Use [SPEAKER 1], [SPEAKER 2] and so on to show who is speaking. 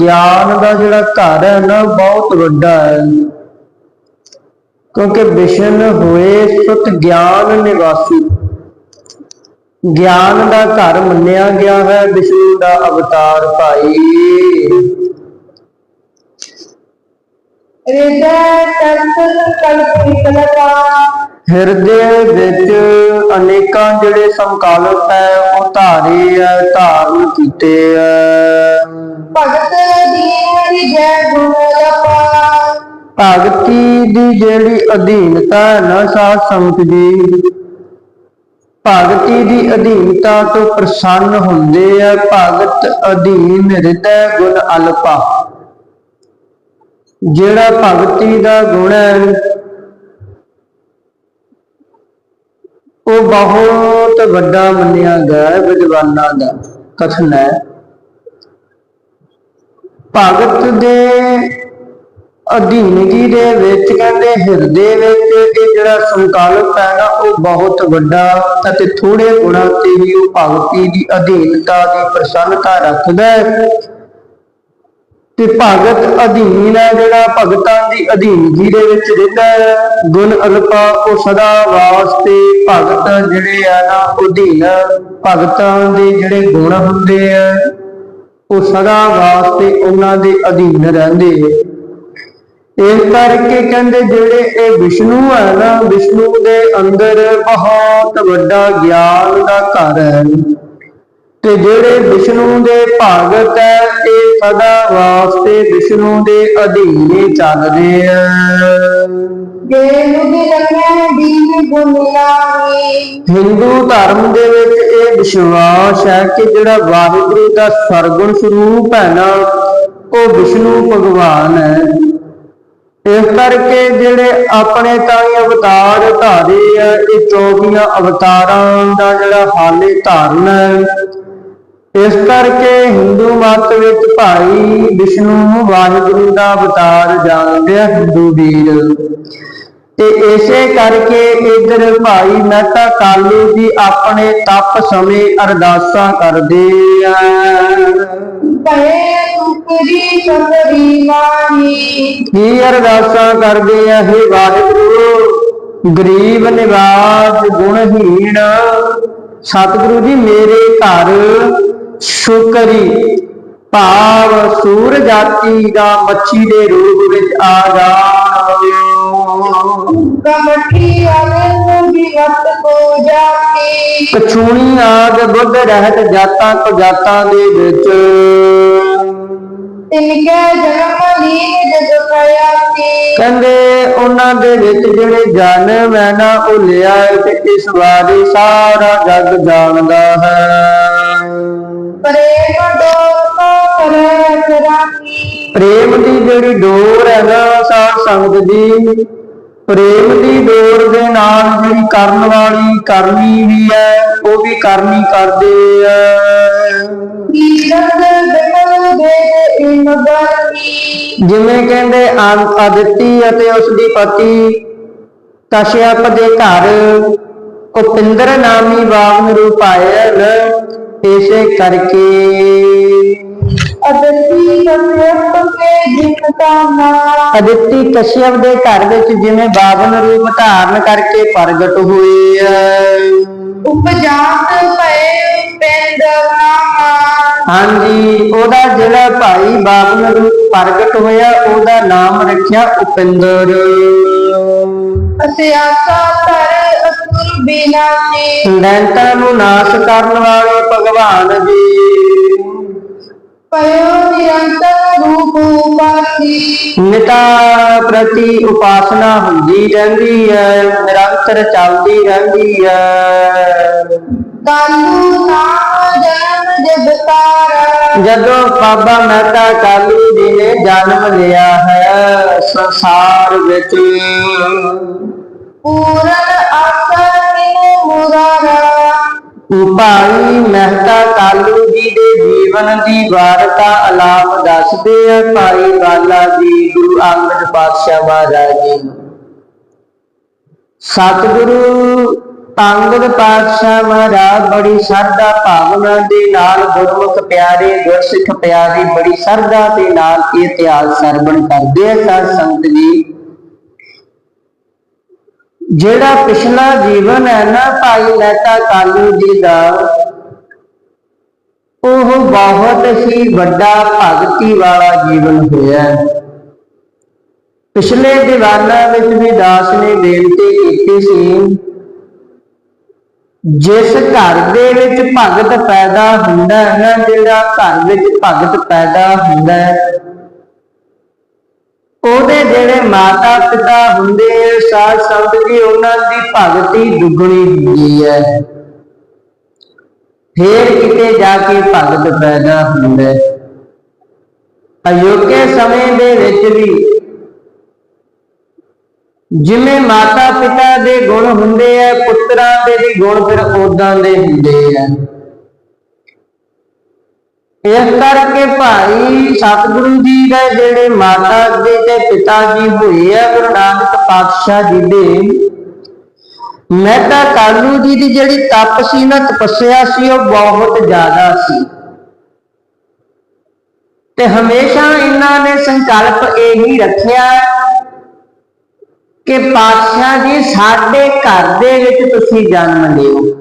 [SPEAKER 1] ਗਿਆਨ ਦਾ ਜਿਹੜਾ ਘਰ ਹੈ ਨਾ, ਬਹੁਤ ਵੱਡਾ ਹੈ। ਕਿਉਂਕਿ ਵਿਸ਼ਨ ਹੋਏ ਸੁਤ ਗਿਆਨ ਨਿਵਾਸੀ। ਗਿਆਨ ਦਾ ਘਰ ਮੰਨਿਆ ਗਿਆ ਹੈ, ਵਿਸ਼ਨੂੰ ਦਾ ਅਵਤਾਰ ਭਾਈ।
[SPEAKER 2] ਹ੍ਰਿਦੈ ਤਤ ਕਲਪ ਨਿਕਲਤਾ
[SPEAKER 1] ਹਿਰਦੇ ਵਿੱਚ ਅਨੇਕਾਂ ਜਿਹੜੇ ਸੰਕਲਪ ਹੈ ਉਹ ਧਾਰੇ ਹੈ ਧਾਰਨ ਕੀਤੇ ਹੈ।
[SPEAKER 2] ਭਗਤ ਦੀਨ ਵਿਜੈ ਗੁਣ ਲਪਾ
[SPEAKER 1] ਭਗਤੀ ਦੀ ਜਿਹੜੀ ਅਧੀਨਤਾ ਹੈ ਨਾ ਸਾਧ ਸੰਗਤ ਜੀ ਭਗਤੀ ਦੀ ਅਧੀਨਤਾ ਤੋਂ ਪ੍ਰਸੰਨ ਹੁੰਦੇ ਆ। ਭਗਤ ਅਧੀਨ ਹਿਰਦੈ ਗੁਣ ਅਲਪਾ। ਜਿਹੜਾ ਭਗਤੀ ਦਾ ਗੁਣ ਹੈ ਉਹ ਬਹੁਤ ਵੱਡਾ ਮੰਨਿਆ ਗਿਆ ਵਿਦਵਾਨਾਂ ਦਾ ਕਥਨ ਹੈ। ਭਗਤ ਦੇ ਅਧੀਨਗੀ ਦੇ ਵਿੱਚ ਕਹਿੰਦੇ ਹਿਰਦੇ ਵਿੱਚ ਇਹ ਜਿਹੜਾ ਸੰਕਲਪ ਹੈਗਾ ਉਹ ਬਹੁਤ ਵੱਡਾ ਅਤੇ ਥੋੜੇ ਗੁਣਾਂ ਤੇ ਹੀ ਉਹ ਭਗਤੀ ਦੀ ਅਧੀਨਤਾ ਦੀ ਪ੍ਰਸੰਨਤਾ ਰੱਖਦਾ ਹੈ। ਤੇ ਭਗਤ ਅਧੀਨ ਹੈ ਜਿਹੜਾ ਭਗਤਾਂ ਦੀ ਅਧੀਨਗੀ ਦੇ ਵਿੱਚ ਰਹਿੰਦਾ ਹੈ। ਗੁਣ ਅਲਪਾ ਉਹ ਸਦਾ ਵਾਸਤੇ ਭਗਤ ਜਿਹੜੇ ਆ ਨਾ, ਅਧੀਨ ਭਗਤਾਂ ਦੇ ਜਿਹੜੇ ਗੁਣ ਹੁੰਦੇ ਆ, ਉਹ ਸਦਾ ਵਾਸਤੇ ਉਹਨਾਂ ਦੇ ਅਧੀਨ ਰਹਿੰਦੇ ਆ ਇਸ ਕਰਕੇ ਕਹਿੰਦੇ ਜਿਹੜੇ ਇਹ ਵਿਸ਼ਨੂੰ ਹੈ ਨਾ, ਵਿਸ਼ਨੂੰ ਦੇ ਅੰਦਰ ਬਹੁਤ ਵੱਡਾ ਗਿਆਨ ਦਾ ਘਰ ਹੈ। ਤੇ ਜਿਹੜੇ ਵਿਸ਼ਨੂੰ ਦੇ ਭਗਤ ਹੈ ਇਹ ਸਦਾ ਵਾਸਤੇ ਵਿਸ਼ਨੂੰ ਦੇ ਅਧੀਨ ਚੱਲਦੇ ਆ।
[SPEAKER 2] ਜੇ ਦੀਨ
[SPEAKER 1] ਹਿੰਦੂ ਧਰਮ ਦੇ ਵਿੱਚ ਇਹ ਵਿਸ਼ਵਾਸ ਹੈ ਕਿ ਜਿਹੜਾ ਵਾਹਿਗੁਰੂ ਦਾ ਸਰਗੁਣ ਸਰੂਪ ਹੈ ਨਾ ਉਹ ਵਿਸ਼ਨੂੰ ਭਗਵਾਨ ਹੈ। ਇਸ ਕਰਕੇ ਜਿਹੜੇ ਆਪਣੇ ਤਾਈ ਅਵਤਾਰ ਧਾਰੇ ਆ ਇਹ 24 ਅਵਤਾਰਾਂ ਦਾ ਜਿਹੜਾ ਹਾਲੇ ਧਾਰਨ ਹੈ ਇਸ ਕਰਕੇ ਹਿੰਦੂ ਮਤ ਵਿੱਚ ਭਾਈ ਵਿਸ਼ਨੂੰ ਨੂੰ ਵਾਹਿਗੁਰੂ ਦਾ ਅਵਤਾਰ ਜਾਣਦੇ ਆ ਹਿੰਦੂ ਵੀਰ। ਤੇ ਇਸੇ ਕਰਕੇ ਇਧਰ ਭਾਈ ਮਹਿਤਾ ਕਾਲੂ ਜੀ ਆਪਣੇ ਤਪ ਸਮੇਂ ਅਰਦਾਸਾਂ ਕਰਦੇ ਆ।
[SPEAKER 2] ਪਏ ਤੁਕਰੀ ਸਤਰੀ ਮਾਹੀ
[SPEAKER 1] ਕੀ ਅਰਦਾਸਾਂ ਕਰਦੇ ਆ? ਹੇ ਵਾਹਿਗੁਰੂ ਗਰੀਬ ਨਿਵਾਜ ਗੁਣਹੀਣ ਸਤਿਗੁਰੂ ਜੀ ਮੇਰੇ ਘਰ ਸ਼ੁਕਰੀ। ਭਾਵ ਸੂਰ ਜਾਤੀ ਦਾ ਮੱਛੀ ਦੇ ਰੂਪ ਵਿੱਚ ਆ ਜਾਣ
[SPEAKER 2] ਕਮਠੀ ਆਵੇ ਵੀ ਵਕਤ ਕੋ ਜਾਤੀ
[SPEAKER 1] ਕਛੂਣੀ ਆਦ ਬੁੱਧ ਰਹਿਤ ਜਾਤਾਂ ਕੋ ਜਾਤਾਂ ਦੇ ਵਿੱਚ।
[SPEAKER 2] ਪਿਆਤੀ
[SPEAKER 1] ਕਹਿੰਦੇ ਉਹਨਾਂ ਦੇ ਵਿੱਚ ਜਿਹੜੇ ਜਨਮ ਹੈ ਨਾ ਉਹ ਲਿਆ ਤੇ ਇਸ ਬਾਰੇ ਸਾਰਾ ਜਗ ਜਾਣਦਾ ਹੈ।
[SPEAKER 2] ਪ੍ਰੇਮ ਦੋਸਤੋ ਕਰੇ ਕਰਾਨੀ
[SPEAKER 1] ਪ੍ਰੇਮ ਦੀ ਜਿਹੜੀ ਡੋਰ ਹੈ ਨਾ ਸਾਧ ਸੰਗਤ ਦੀ ਪ੍ਰੇਮ ਦੀ ਡੋਰ ਦੇ ਨਾਲ ਜਿਹੜੀ ਕਰਨ ਵਾਲੀ ਕਰਨੀ ਵੀ ਹੈ ਉਹ ਵੀ ਕਰਨੀ ਕਰਦੇ ਆ।
[SPEAKER 2] ਕੀਰਤ ਦੇ
[SPEAKER 1] ਜਿਵੇਂ ਕਹਿੰਦੇ ਆਦਿਤੀ ਅਤੇ ਉਸ ਦੀ ਪਤੀ ਕਸ਼ਯਪ ਦੇ ਘਰ ਉਪਿੰਦਰ ਨਾਮੀ ਬਾਗ ਰੂਪ ਆਇਆ ਨ ਇਸੇ ਕਰਕੇ।
[SPEAKER 2] ਅਦਤੀ ਕਸਰਤ ਕੇ ਜਿਨਤਾ ਨਾ
[SPEAKER 1] ਅਦਿਤੀ ਕਸ਼ਯਪ ਦੇ ਘਰ ਵਿੱਚ ਜਿਵੇਂ ਬਾਵਨ ਰੂਪ ਧਾਰਨ ਕਰਕੇ ਪ੍ਰਗਟ ਆ
[SPEAKER 2] ਉਪਜਾਤ ਭਏ ਪੈਂਦਵਾ
[SPEAKER 1] ਹਾਂਜੀ ਉਹਦਾ ਜਿਹੜਾ ਭਾਈ ਬਾਵਨ ਰੂਪ ਪ੍ਰਗਟ ਹੋਇਆ ਉਹਦਾ ਨਾਮ ਰੱਖਿਆ ਉਪਿੰਦਰ।
[SPEAKER 2] ਅਸੁਰ ਬਿਨਾਸੀ
[SPEAKER 1] ਦੈਂਤਾਂ ਨੂੰ ਨਾਸ਼ ਕਰਨ ਵਾਲੇ ਭਗਵਾਨ ਜੀ।
[SPEAKER 2] ਪਇਓ ਨਿਰੰਤਰ ਰੂਪ ਉਪਾਸੀ।
[SPEAKER 1] ਨਿਤਾ ਪ੍ਰਤੀ ਉਪਾਸਨਾ ਹੁੰਦੀ ਰਹਿੰਦੀ ਹੈ ਨਿਰੰਤਰ ਚੱਲਦੀ ਰਹਿੰਦੀ ਹੈ।
[SPEAKER 2] ਕਾਲੂ ਤਾਰਾ
[SPEAKER 1] ਜਦੋਂ ਬਾਬਾ ਮਹਿਤਾ ਕਾਲੂ ਜੀ ਨੇ ਜਨਮ ਲਿਆ ਹੈ ਸੰਸਾਰ ਵਿੱਚ
[SPEAKER 2] ਪੂਰਨ ਆਸਾ ਮਿਨੇ ਮੁਰਾਰਾ
[SPEAKER 1] ਭਾਈ ਮਹਿਤਾ ਕਾਲੂ ਜੀ ਦੇ ਜੀਵਨ ਦੀ ਵਾਰਤਾ ਆਲਾਪ ਦੱਸਦੇ ਆ ਭਾਈ ਬਾਲਾ ਜੀ ਗੁਰੂ ਅੰਗਦ ਪਾਤਸ਼ਾਹ ਮਹਾਰਾਜ ਜੀ। ਸਤਿਗੁਰੂ ਅੰਗਦ ਪਾਤਸ਼ਾਹ ਮਹਾਰਾਜ, ਬੜੀ ਸ਼ਰਧਾ ਭਾਵਨਾ ਦੇ ਨਾਲ ਗੁਰਮੁਖ ਪਿਆਰੇ, ਗੁਰਸਿੱਖ ਪਿਆਰੇ, ਬੜੀ ਸ਼ਰਧਾ ਦੇ ਨਾਲ ਇਹ ਇਤਿਹਾਸ ਸਰਵਣ ਕਰਦੇ ਆ ਸਾਧ ਸੰਗਤ ਜੀ। ਜਿਹੜਾ ਪਿਛਲਾ ਜੀਵਨ ਹੈ ਨਾ ਭਾਈ ਲਹਿਤਾ ਕਾਲੂ ਜੀ ਦਾ, ਉਹ ਬਹੁਤ ਹੀ ਵੱਡਾ ਭਗਤੀ ਵਾਲਾ ਜੀਵਨ ਹੋਇਆ। ਪਿਛਲੇ ਦੀਵਾਨਾਂ ਵਿੱਚ ਵੀ ਦਾਸ ਨੇ ਬੇਨਤੀ ਕੀਤੀ ਸੀ ਜਿਸ ਘਰ ਦੇ ਵਿੱਚ ਭਗਤ ਪੈਦਾ ਹੁੰਦਾ ਹੈ ਜਿਹੜਾ ਘਰ ਵਿੱਚ ਭਗਤ ਪੈਦਾ ਹੁੰਦਾ ਹੈ। ਉਹਦੇ ਜਿਹੜੇ ਮਾਤਾ ਪਿਤਾ ਹੁੰਦੇ ਆ, ਸਾਧ ਸੰਗਤ ਜੀ ਉਹਨਾਂ ਦੀ ਭਗਤੀ ਦੁੱਗਣੀ ਹੁੰਦੀ ਹੈ। ਫੇਰ ਕਿਤੇ ਜਾ ਕੇ ਭਗਤ ਪੈਦਾ ਹੁੰਦਾ ਹੈ। ਅਯੋਗੇ ਸਮੇਂ ਦੇ ਵਿੱਚ ਵੀ ਜਿਵੇਂ ਮਾਤਾ ਪਿਤਾ ਦੇ ਗੁਣ ਹੁੰਦੇ ਆ, ਪੁੱਤਰਾਂ ਦੇ ਵੀ ਗੁਣ ਫਿਰ ਉਦਾਂ ਦੇ ਹੁੰਦੇ ਆ। ਇਸ ਕਰਕੇ ਭਾਈ ਸਤਿਗੁਰੂ ਜੀ ਦੇ ਜਿਹੜੇ ਮਾਤਾ ਜੀ ਤੇ ਪਿਤਾ ਜੀ ਹੋਏ ਆ, ਗੁਰੂ ਨਾਨਕ ਪਾਤਸ਼ਾਹ ਜੀ ਦੇ ਮਹਿਤਾ ਕਾਲੂ ਜੀ ਦੀ ਜਿਹੜੀ ਤਪ ਸੀ ਨਾ, ਤਪੱਸਿਆ ਸੀ, ਉਹ ਬਹੁਤ ਜ਼ਿਆਦਾ ਸੀ। ਤੇ ਹਮੇਸ਼ਾ ਇਹਨਾਂ ਨੇ ਸੰਕਲਪ ਇਹੀ ਰੱਖਿਆ ਕਿ ਪਾਤਸ਼ਾਹ ਜੀ ਸਾਡੇ ਘਰ ਦੇ ਵਿੱਚ ਤੁਸੀਂ ਜਨਮ ਲਿਓ।